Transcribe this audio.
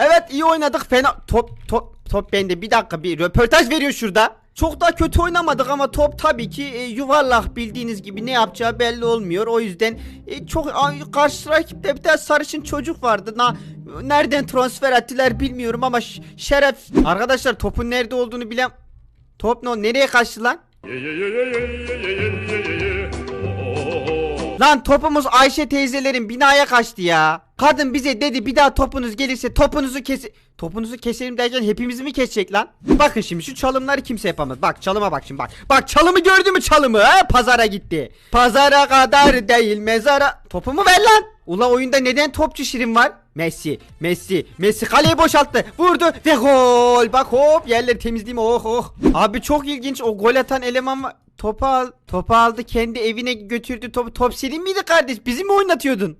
Evet iyi oynadık fena. Top top top bende bir dakika bir röportaj veriyor şurada. Çok da kötü oynamadık ama top tabii ki e, yuvarlak bildiğiniz gibi ne yapacağı belli olmuyor. O yüzden e, çok ay, karşı rakipte bir tane sarışın çocuk vardı. Na, nereden transfer ettiler bilmiyorum ama şeref. Arkadaşlar topun nerede olduğunu bilen Top ne nereye kaçtı lan? Lan topumuz Ayşe teyzelerin binaya kaçtı ya. Kadın bize dedi bir daha topunuz gelirse topunuzu kes topunuzu keselim derken hepimizi mi kesecek lan? Bakın şimdi şu çalımları kimse yapamaz. Bak çalıma bak şimdi bak. Bak çalımı gördü mü çalımı? He? Pazara gitti. Pazara kadar değil mezara. Topumu ver lan. Ula oyunda neden topçu şirin var? Messi, Messi, Messi kaleyi boşalttı. Vurdu ve gol. Bak hop yerleri temizleyeyim oh oh. Abi çok ilginç o gol atan eleman var. Topu al, topu aldı kendi evine götürdü topu. Top senin miydi kardeş? Bizi mi oynatıyordun?